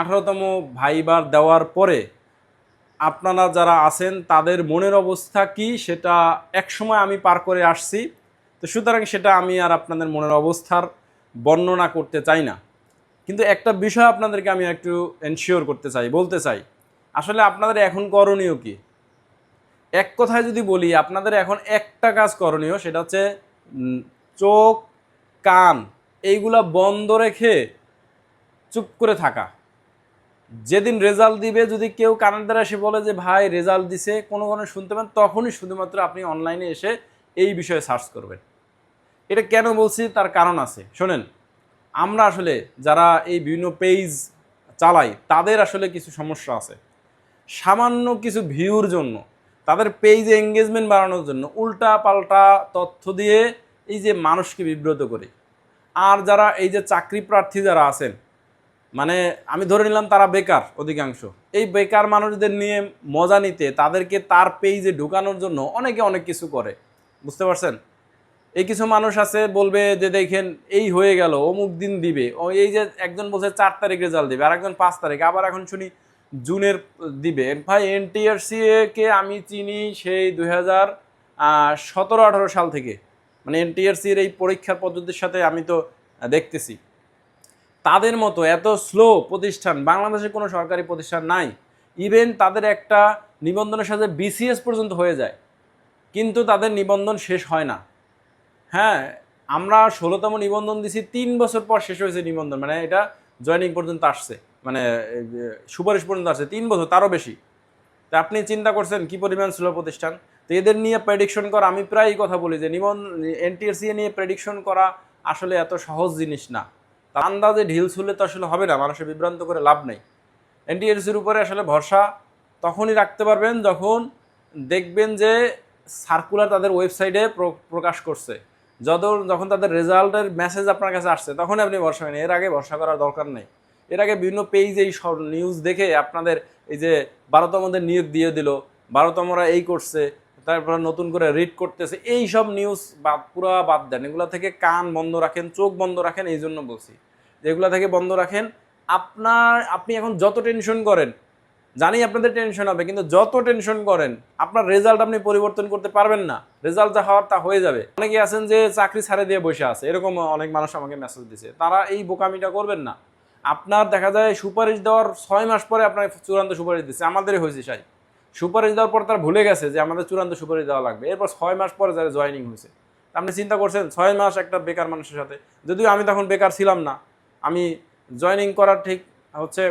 আঠারোতম ভাইবার দেওয়ার পরে আপনারা যারা আছেন, তাদের মনের অবস্থা কি? সেটা একসময় আমি পার করে আসছি। তো সুতরাং সেটা আমি আর আপনাদের মনের অবস্থার বর্ণনা করতে চাই না। কিন্তু একটা বিষয় আপনাদেরকে আমি একটু এনশিওর করতে চাই, বলতে চাই। আসলে আপনাদের এখন করণীয় কি? এক কথায় যদি বলি, আপনাদের এখন একটা কাজ করণীয়, সেটা হচ্ছে চোখ, কান, এইগুলা বন্ধ রেখে চুপ করে থাকা। যেদিন রেজাল্ট দিবে, যদি কেউ কানের দ্বারা এসে বলে যে, ভাই রেজাল্ট দিছে, কোনো কোনো শুনতে পান, তখনই শুধুমাত্র আপনি অনলাইনে এসে এই বিষয়ে সার্চ করবেন। এটা কেন বলছি? তার কারণ আছে। শোনেন, আমরা আসলে যারা এই বিভিন্ন পেজ চালাই, তাদের আসলে কিছু সমস্যা আছে। সামান্য কিছু ভিউর জন্য, তাদের পেজে এঙ্গেজমেন্ট বাড়ানোর জন্য উল্টা পাল্টা তথ্য দিয়ে এই যে মানুষকে বিব্রত করে। আর যারা এই যে চাকরি প্রার্থী যারা আছেন মানে আমি ধরে নিলাম তারা বেকার অধিকাংশ। এই বেকার মানুষদের নিয়ে মজা নিতে তাদেরকে তার পেজে ঢুকানোর জন্য অনেকে অনেক কিছু করে। বুঝতে পারছেন? এই কিছু মানুষ আছে, বলবে যে দেখেন এই হয়ে গেল, অমুক দিন দিবে। ও এই যে একজন বলছে চার তারিখ রেজাল্ট দিবে আর একজন পাঁচ তারিখ। আবার এখন শুনি জুনের দিবে। ভাই এনটিআরসি কে আমি চিনি সেই দুই হাজার সতেরো আঠারো সাল থেকে। মানে এনটিআরসির এই পরীক্ষার পদ্ধতির সাথে আমি তো দেখতেছি। তাদের মতো এত স্লো প্রতিষ্ঠান, বাংলাদেশে কোনো সরকারি প্রতিষ্ঠান নাই। ইভেন তাদের একটা নিবন্ধনের সাথে বিসিএস পর্যন্ত হয়ে যায়। কিন্তু তাদের নিবন্ধন শেষ হয় না। হ্যাঁ আমরা ষোলোতম নিবন্ধন দিছি, তিন বছর পর শেষ হয়েছে নিবন্ধন। মানে এটা জয়নিং পর্যন্ত আসছে। মানে সুপারিশ পর্যন্ত আসছে, তিন বছর, তারও বেশি। তা আপনি চিন্তা করছেন, কি পরিমাণ স্লো প্রতিষ্ঠান? তো এদের নিয়ে প্রেডিকশন করা, আমি প্রায়ই কথা বলি যে নিবন্ধন এনটিএসসি নিয়ে প্রেডিকশন করা আসলে এত সহজ জিনিস না। আন্দাজে ঢিল ছুলে তো আসলে হবে না, মানুষের বিভ্রান্ত করে লাভ নেই। এনটিএসসির উপরে আসলে ভরসা তখনই রাখতে পারবেন যখন দেখবেন যে সার্কুলার তাদের ওয়েবসাইটে প্রকাশ করছে। যত যখন তাদের রেজাল্টের মেসেজ আপনার কাছে আসছে, তখনই আপনি ভরসা করেন। এর আগে ভরসা করার দরকার নেই। এর আগে বিভিন্ন পেজে এই নিউজ দেখে আপনাদের এই যে বারোতমদের নিয়োগ দিয়ে দিল, বারোতমরা এই করছে তারপর নতুন করে রিড করতেছে এই সব নিউজ বাদ, পুরা বাদ দেন। এগুলো থেকে কান বন্ধ রাখেন, চোখ বন্ধ রাখেন, এই জন্য বলছি। যে এগুলো থেকে বন্ধ রাখেন, আপনার, আপনি এখন যত টেনশন করেন, জানি আপনাদের টেনশন হবে, কিন্তু যত টেনশন করেন, আপনার রেজাল্ট আপনি পরিবর্তন করতে পারবেন না। রেজাল্ট যা হওয়ার তা হয়ে যাবে। অনেকে আছেন যে চাকরি ছাড়ে দিয়ে বসে আছে। এরকম অনেক মানুষ আমাকে মেসেজ দিছে। তারা এই বোকামিটা করবেন না। আপনার দেখা যায় সুপারিশ দেওয়ার ছয় মাস পরে আপনার চূড়ান্ত সুপারিশ দিচ্ছে আমাদেরই হয়েছে, সাই। সুপারিশ দেওয়ার পর তারা ভুলে গেছে যে আমাদের চূড়ান্ত সুপারিশ দেওয়া লাগবে। এরপর ছয় মাস পরে যারা জয়নিং হয়েছে আপনি চিন্তা করছেন, ছয় মাস একটা বেকার মানুষের সাথে। যদিও আমি তখন বেকার ছিলাম না, আমি জয়নিং করার ঠিক হচ্ছে